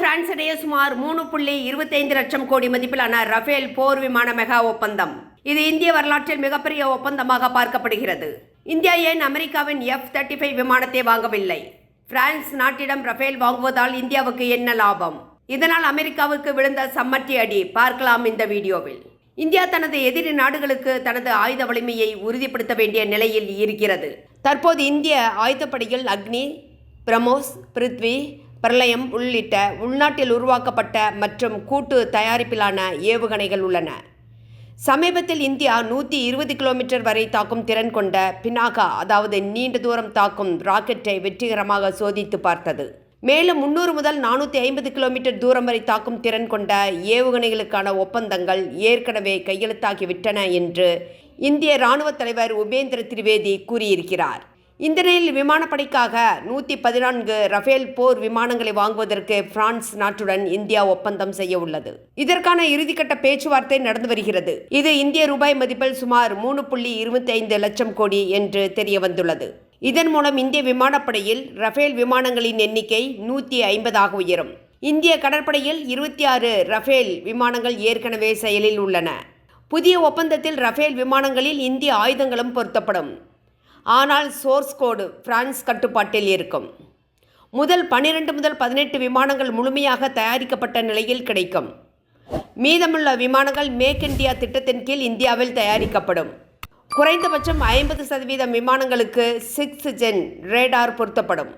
France சுமார் மூணு புள்ளி இருபத்தைந்து லட்சம் கோடி மதிப்பிலான ரஃபேல் போர் விமான மெகா ஒப்பந்தம். இது இந்திய வரலாற்றில் மிகப்பெரிய ஒப்பந்தமாக பார்க்கப்படுகிறது. இந்தியா ஏன் அமெரிக்காவின் எஃப் தேர்ட்டி ஃபைவ் விமானத்தை வாங்கவில்லை? பிரான்ஸ் நாட்டிடம் ரஃபேல் வாங்குவதால் இந்தியாவுக்கு என்ன லாபம்? இதனால் அமெரிக்காவுக்கு விழுந்த சம்மட்டி அடி. பார்க்கலாம் இந்த வீடியோவில். இந்தியா தனது எதிரி நாடுகளுக்கு தனது ஆயுத வலிமையை உறுதிப்படுத்த வேண்டிய நிலையில் இருக்கிறது. தற்போது இந்திய ஆயுதப்படையில் அக்னி பிரமோஸ் பிருத்வி பிரளயம் உள்ளிட்ட உள்நாட்டில் உருவாக்கப்பட்ட மற்றும் கூட்டு தயாரிப்பிலான ஏவுகணைகள் உள்ளன. சமீபத்தில் இந்தியா நூற்றி இருபது கிலோமீட்டர் வரை தாக்கும் திறன் கொண்ட பினாகா அதாவது நீண்ட தூரம் தாக்கும் ராக்கெட்டை வெற்றிகரமாக சோதித்து பார்த்தது. மேலும் முன்னூறு முதல் நானூற்றி ஐம்பது கிலோமீட்டர் தூரம் வரை தாக்கும் திறன் கொண்ட ஏவுகணைகளுக்கான ஒப்பந்தங்கள் ஏற்கனவே கையெழுத்தாகிவிட்டன என்று இந்திய இராணுவ தலைவர் உபேந்திர திரிவேதி கூறியிருக்கிறார். இந்த நிலையில் விமானப்படைக்காக நூற்றி பதினான்கு ரஃபேல் போர் விமானங்களை வாங்குவதற்கு பிரான்ஸ் நாட்டுடன் இந்தியா ஒப்பந்தம் செய்ய உள்ளது. இதற்கான இறுதிக்கட்ட பேச்சுவார்த்தை நடந்து வருகிறது. இது இந்திய ரூபாய் மதிப்பில் சுமார் மூணு புள்ளி இருபத்தி ஐந்து லட்சம் கோடி என்று தெரிய வந்துள்ளது. இதன் மூலம் இந்திய விமானப்படையில் ரஃபேல் விமானங்களின் எண்ணிக்கை நூற்றி ஐம்பதாக உயரும். இந்திய கடற்படையில் இருபத்தி ஆறு ரஃபேல் விமானங்கள் ஏற்கனவே செயலில் உள்ளன. புதிய ஒப்பந்தத்தில் ரஃபேல் விமானங்களில் இந்திய ஆயுதங்களும் பொருத்தப்படும். ஆனால் சோர்ஸ் கோடு பிரான்ஸ் கட்டுப்பாட்டில் இருக்கும். முதல் பன்னிரண்டு முதல் பதினெட்டு விமானங்கள் முழுமையாக தயாரிக்கப்பட்ட நிலையில் கிடைக்கும். மீதமுள்ள விமானங்கள் மேக் இந்தியா திட்டத்தின் கீழ் இந்தியாவில் தயாரிக்கப்படும். குறைந்தபட்சம் ஐம்பது சதவீதம் விமானங்களுக்கு சிக்ஸ் ஜென் ரேடார் பொருத்தப்படும்.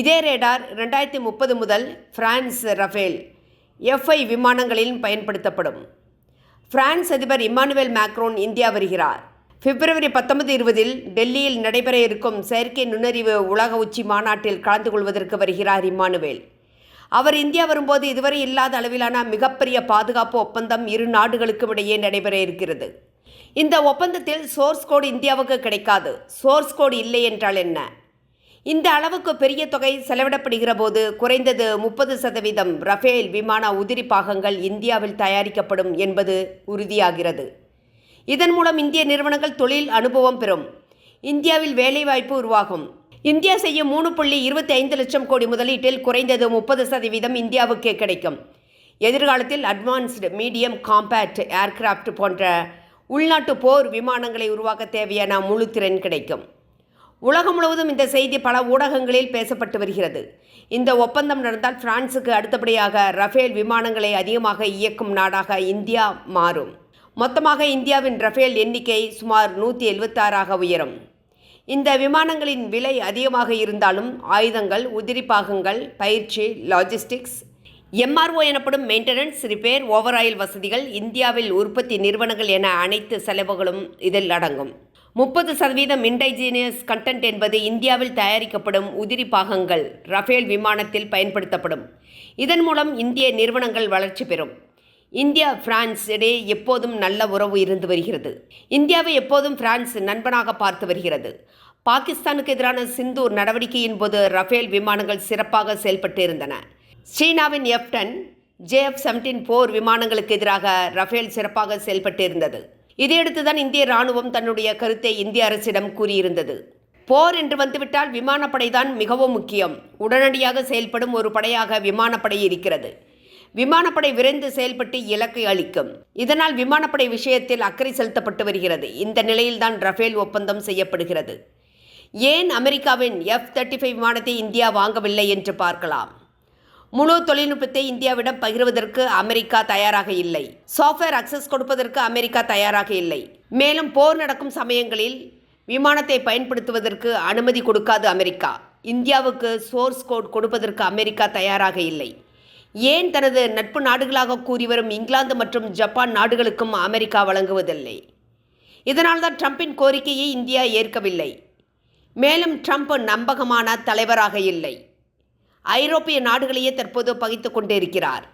இதே ரேடார் ரெண்டாயிரத்தி முப்பது முதல் பிரான்ஸ் ரஃபேல் எஃப்ஐ விமானங்களில் பயன்படுத்தப்படும். பிரான்ஸ் அதிபர் இமானுவேல் மேக்ரோன் இந்தியா வருகிறார். பிப்ரவரி பத்தொன்பது இருபதில் டெல்லியில் நடைபெற இருக்கும் செயற்கை நுண்ணறிவு உலக உச்சி மாநாட்டில் கலந்து கொள்வதற்கு வருகிறார் இம்மானுவேல். அவர் இந்தியா வரும்போது இதுவரை இல்லாத அளவிலான மிகப்பெரிய பாதுகாப்பு ஒப்பந்தம் இரு நாடுகளுக்கும் இடையே நடைபெற இருக்கிறது. இந்த ஒப்பந்தத்தில் சோர்ஸ் கோடு இந்தியாவுக்கு கிடைக்காது. சோர்ஸ் கோடு இல்லை என்றால் என்ன? இந்த அளவுக்கு பெரிய தொகை செலவிடப்படுகிற போது குறைந்தது முப்பது சதவீதம் ரஃபேல் விமான உதிரி பாகங்கள் இந்தியாவில் தயாரிக்கப்படும் என்பது உறுதியாகிறது. இதன் மூலம் இந்திய நிறுவனங்கள் தொழில் அனுபவம் பெறும். இந்தியாவில் வேலைவாய்ப்பு உருவாகும். இந்தியா செய்யும் மூணு புள்ளி இருபத்தி ஐந்து லட்சம் கோடி முதலீட்டில் குறைந்தது முப்பது சதவீதம் இந்தியாவுக்கே கிடைக்கும். எதிர்காலத்தில் அட்வான்ஸ்டு மீடியம் காம்பேக்ட் ஏர்கிராஃப்ட் போன்ற உள்நாட்டு போர் விமானங்களை உருவாக்க தேவையான முழு திறன் கிடைக்கும். உலகம் முழுவதும் இந்த செய்தி பல ஊடகங்களில் பேசப்பட்டு வருகிறது. இந்த ஒப்பந்தம் நடந்தால் பிரான்சுக்கு அடுத்தபடியாக ரஃபேல் விமானங்களை அதிகமாக இயக்கும் நாடாக இந்தியா மாறும். மொத்தமாக இந்தியாவின் ரஃபேல் எண்ணிக்கை சுமார் நூற்றி எழுபத்தாறாக உயரும். இந்த விமானங்களின் விலை அதிகமாக இருந்தாலும் ஆயுதங்கள் உதிரி பாகங்கள் பயிற்சி லாஜிஸ்டிக்ஸ் எம்ஆர்ஓ எனப்படும் மெயின்டெனன்ஸ் ரிப்பேர் ஓவராயில் வசதிகள் இந்தியாவில் உற்பத்தி நிறுவனங்கள் என அனைத்து செலவுகளும் இதில் அடங்கும். முப்பது சதவீதம் இன்டைஜீனியஸ் கண்டென்ட் என்பது இந்தியாவில் தயாரிக்கப்படும் உதிரி பாகங்கள் ரஃபேல் விமானத்தில் பயன்படுத்தப்படும். இதன் மூலம் இந்திய நிறுவனங்கள் வளர்ச்சி பெறும். இந்தியா பிரான்ஸ் இடையே எப்போதும் நல்ல உறவு இருந்து வருகிறது. இந்தியாவை எப்போதும் பிரான்ஸ் நண்பனாக பார்த்து வருகிறது. பாகிஸ்தானுக்கு எதிரான சிந்தூர் நடவடிக்கையின் போது ரஃபேல் விமானங்கள் சிறப்பாக செயல்பட்டு இருந்தன. சீனாவின் எஃப்டன் ஜேஎஃப் செவன்டீன் போர் விமானங்களுக்கு எதிராக ரஃபேல் சிறப்பாக செயல்பட்டு இருந்தது. இதையடுத்து தான் இந்திய ராணுவம் தன்னுடைய கருத்தை இந்திய அரசிடம் கூறியிருந்தது. போர் என்று வந்துவிட்டால் விமானப்படை தான் மிகவும் முக்கியம். உடனடியாக செயல்படும் ஒரு படையாக விமானப்படை இருக்கிறது. விமானப்படை விரைந்து செயல்பட்டு இலக்கை அளிக்கும். இதனால் விமானப்படை விஷயத்தில் அக்கறை செலுத்தப்பட்டு வருகிறது. இந்த நிலையில்தான் ரஃபேல் ஒப்பந்தம் செய்யப்படுகிறது. ஏன் அமெரிக்காவின் எஃப் தேர்ட்டி ஃபைவ் விமானத்தை இந்தியா வாங்கவில்லை என்று பார்க்கலாம். முழு தொழில்நுட்பத்தை இந்தியாவிடம் பகிர்வதற்கு அமெரிக்கா தயாராக இல்லை. சாஃப்ட்வேர் அக்சஸ் கொடுப்பதற்கு அமெரிக்கா தயாராக இல்லை. மேலும் போர் நடக்கும் சமயங்களில் விமானத்தை பயன்படுத்துவதற்கு அனுமதி கொடுக்காது அமெரிக்கா. இந்தியாவுக்கு சோர்ஸ் கோட் கொடுப்பதற்கு அமெரிக்கா தயாராக இல்லை. ஏன் தனது நட்பு நாடுகளாக கூறி வரும் இங்கிலாந்து மற்றும் ஜப்பான் நாடுகளுக்கும் அமெரிக்கா வழங்குவதில்லை? இதனால்தான் ட்ரம்பின் கோரிக்கையை இந்தியா ஏற்கவில்லை. மேலும் ட்ரம்ப் நம்பகமான தலைவராக இல்லை. ஐரோப்பிய நாடுகளையே தற்போது பகித்து கொண்டிருக்கிறார்.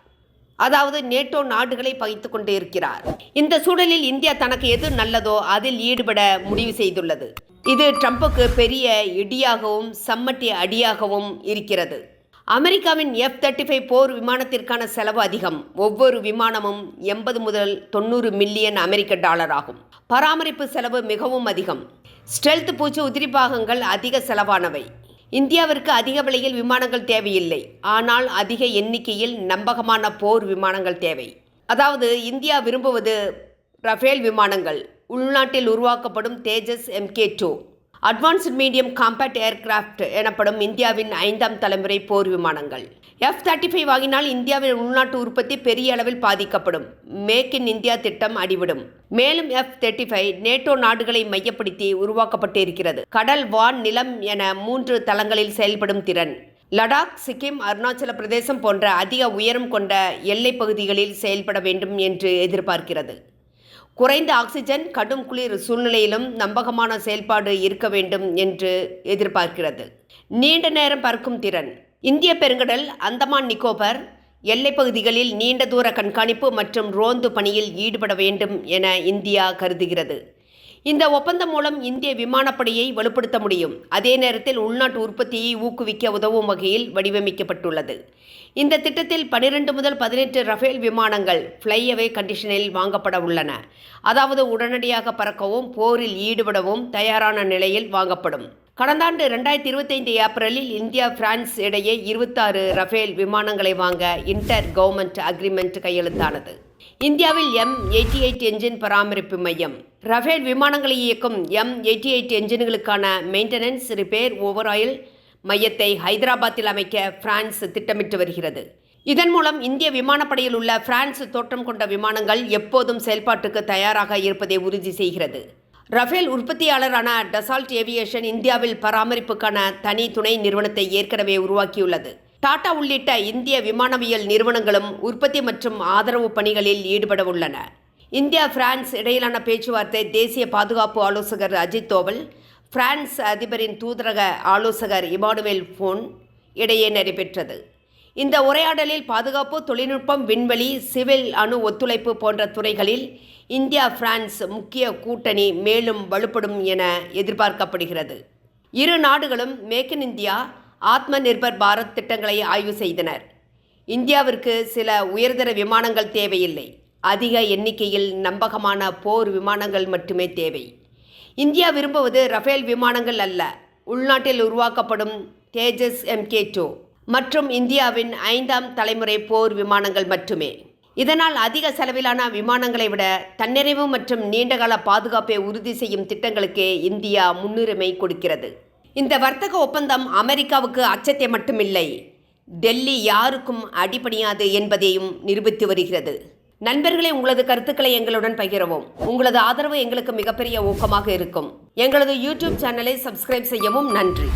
அதாவது நேட்டோ நாடுகளை பகித்து கொண்டே இருக்கிறார் இந்த சூழலில் இந்தியா தனக்கு எது நல்லதோ அதில் ஈடுபட முடிவு செய்துள்ளது. இது ட்ரம்புக்கு பெரிய இடியாகவும் சம்மட்டி அடியாகவும் இருக்கிறது. அமெரிக்காவின் எஃப் தேர்ட்டி ஃபைவ் போர் விமானத்திற்கான செலவு அதிகம். ஒவ்வொரு விமானமும் எண்பது முதல் தொண்ணூறு மில்லியன் அமெரிக்க டாலர் ஆகும். பராமரிப்பு செலவு மிகவும் அதிகம். ஸ்டெல்த் பூச்சி உதிரி பாகங்கள் அதிக செலவானவை. இந்தியாவிற்கு அதிக விலையில் விமானங்கள் தேவையில்லை. ஆனால் அதிக எண்ணிக்கையில் நம்பகமான போர் விமானங்கள் தேவை. அதாவது இந்தியா விரும்புவது ரஃபேல் விமானங்கள். உள்நாட்டில் உருவாக்கப்படும் Tejas MK two advanced medium compact aircraft எனப்படும் இந்தியாவின் ஐந்தாம் தலைமுறை போர் விமானங்கள். எஃப் தேர்ட்டி ஃபைவ் வாங்கினால் இந்தியாவின் உள்நாட்டு உற்பத்தி பெரிய அளவில் பாதிக்கப்படும். மேக் இன் இந்தியா திட்டம் அடிவிடும் மேலும் எஃப் தேர்ட்டி ஃபைவ் நேட்டோ நாடுகளை மையப்படுத்தி உருவாக்கப்பட்டு இருக்கிறது கடல் வான் நிலம் என மூன்று தளங்களில் செயல்படும் திறன். லடாக் சிக்கிம் அருணாச்சல பிரதேசம் போன்ற அதிக உயரம் கொண்ட எல்லைப் பகுதிகளில் செயல்பட வேண்டும் என்று எதிர்பார்க்கிறது. குறைந்த ஆக்சிஜன் கடும் குளிர் சூழ்நிலையிலும் நம்பகமான செயல்பாடு இருக்க வேண்டும் என்று எதிர்பார்க்கிறது. நீண்ட நேரம் பறக்கும் திறன். இந்திய பெருங்கடல் அந்தமான் நிக்கோபர் எல்லைப் பகுதிகளில் நீண்ட தூர கண்காணிப்பு மற்றும் ரோந்து பணியில் ஈடுபட வேண்டும் என இந்தியா கருதுகிறது. இந்த ஒப்பந்தம் மூலம் இந்திய விமானப்படையை வலுப்படுத்த முடியும். அதே நேரத்தில் உள்நாட்டு உற்பத்தியை ஊக்குவிக்க உதவும் வகையில் வடிவமைக்கப்பட்டுள்ளது. இந்த திட்டத்தில் பனிரெண்டு முதல் பதினெட்டு ரஃபேல் விமானங்கள் ஃப்ளைஅவே கண்டிஷனில் வாங்கப்பட உள்ளன. அதாவது உடனடியாக பறக்கவும் போரில் ஈடுபடவும் தயாரான நிலையில் வாங்கப்படும். கடந்த ஆண்டு ரெண்டாயிரத்தி இருபத்தைந்து ஏப்ரலில் இந்தியா பிரான்ஸ் இடையே இருபத்தாறு ரஃபேல் விமானங்களை வாங்க இன்டர் கவர்மெண்ட் அக்ரிமெண்ட் கையெழுத்தானது. இந்தியாவில் எம் எயிட்டி எயிட் என்ஜின் பராமரிப்பு மையம். ரஃபேல் விமானங்களை இயக்கும் எம் எயிட்டி எயிட் என்ஜின்களுக்கான மெயின்டெனன்ஸ் ரிப்பேர் ஓவராயில் மையத்தை ஹைதராபாத்தில் அமைக்க பிரான்ஸ் திட்டமிட்டு வருகிறது. இதன் மூலம் இந்திய விமானப்படையில் உள்ள பிரான்ஸ் தோற்றம் கொண்ட விமானங்கள் எப்போதும் செயல்பாட்டுக்கு தயாராக இருப்பதை உறுதி செய்கிறது. ரஃபேல் உற்பத்தியாளரான டசால்ட் ஏவியேஷன் இந்தியாவில் பராமரிப்புக்கான தனி துணை நிறுவனத்தை ஏற்கனவே உருவாக்கியுள்ளது. டாடா உள்ளிட்ட இந்திய விமானவியல் நிறுவனங்களும் உற்பத்தி மற்றும் ஆதரவு பணிகளில் ஈடுபட உள்ளன. இந்தியா பிரான்ஸ் இடையிலான பேச்சுவார்த்தை தேசிய பாதுகாப்பு ஆலோசகர் அஜித் தோவல் பிரான்ஸ் அதிபரின் தூதரக ஆலோசகர் இமானுவேல் ஃபோன் இடையே நடைபெற்றது. இந்த உரையாடலில் பாதுகாப்பு தொழில்நுட்பம் விண்வெளி சிவில் அணு ஒத்துழைப்பு போன்ற துறைகளில் இந்தியா பிரான்ஸ் முக்கிய கூட்டணி மேலும் வலுப்படும் என எதிர்பார்க்கப்படுகிறது. இரு நாடுகளும் மேக் இன் இந்தியா ஆத்ம நிர்பர் பாரத் திட்டங்களை ஆய்வு செய்தனர். இந்தியாவிற்கு சில உயர்தர விமானங்கள் தேவையில்லை. அதிக எண்ணிக்கையில் நம்பகமான போர் விமானங்கள் மட்டுமே தேவை. இந்தியா விரும்புவது ரஃபேல் விமானங்கள் அல்ல. உள்நாட்டில் உருவாக்கப்படும் தேஜஸ் எம்கே டூ மற்றும் இந்தியாவின் ஐந்தாம் தலைமுறை போர் விமானங்கள் மட்டுமே. இதனால் அதிக செலவிலான விமானங்களை விட தன்னிறைவு மற்றும் நீண்டகால பாதுகாப்பை உறுதி செய்யும் திட்டங்களுக்கே இந்தியா முன்னுரிமை கொடுக்கிறது. இந்த வர்த்தக ஒப்பந்தம் அமெரிக்காவுக்கு அச்சத்தை மட்டுமில்லை. டெல்லி யாருக்கும் அடிபணியாது என்பதையும் நிரூபித்து வருகிறது. நண்பர்களே உங்களது கருத்துக்களை எங்களுடன் பகிரவும். உங்களது ஆதரவு எங்களுக்கு மிகப்பெரிய ஊக்கமாக இருக்கும். எங்களது யூடியூப் சேனலை சப்ஸ்கிரைப் செய்யவும் நன்றி.